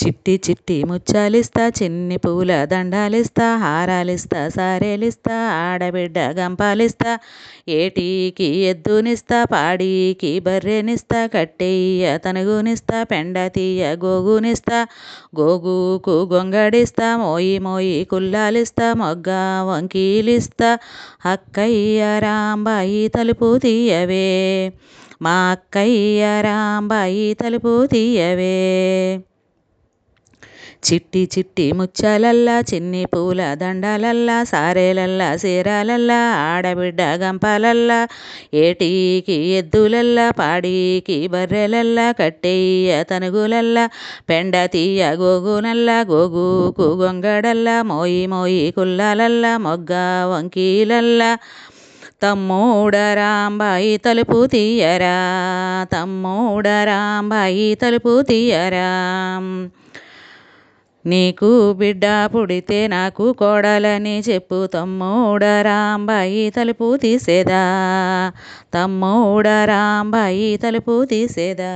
చిట్టి చిట్టి ముచ్చాలిస్తా చిన్ని పూల దండాలిస్తా హారాలిస్తా సారేలిస్తా ఆడబిడ్డ గంపాలిస్తా ఏటీకి ఎద్దునిస్తా పాడీకి బర్రెనిస్తా కట్టెయ్య తనుగునిస్తా పెండ తీయ గోగునిస్తా గోగుకు గొంగడిస్తా మోయి మోయి కుల్లాలిస్తా మొగ్గ వంకీలిస్తా అక్కయ్య రాంబాయి తలుపు తీయవే మా అక్కయ్య రాంబాయి తలుపు తీయవే. చిట్టి చిట్టి ముచ్చాలల్లా చిన్ని పూల దండాలల్లా సారేలల్లా సీరాలల్లా ఆడబిడ్డ గంపాలల్లా ఏటీకి ఎద్దులల్లా పాడీకి బర్రెలల్లా కట్టెయ్య తనుగులల్లా పెండ తీయ గోగునల్లా గోగుకు గొంగడల్లా మోయి మోయి కుల్లాలల్లా మొగ్గ వంకీలల్లా. తమ్ముడ రాంబాయి తలుపు తీయరా తమ్ముడ రాంబాయి తలుపు తీయరా. నీకు బిడ్డ పుడితే నాకు కోడలని చెప్పు. తమ్ముడ రాంబాయి తలుపు తీసేదా? తమ్ముడ రాంబాయి తలుపు తీసేదా?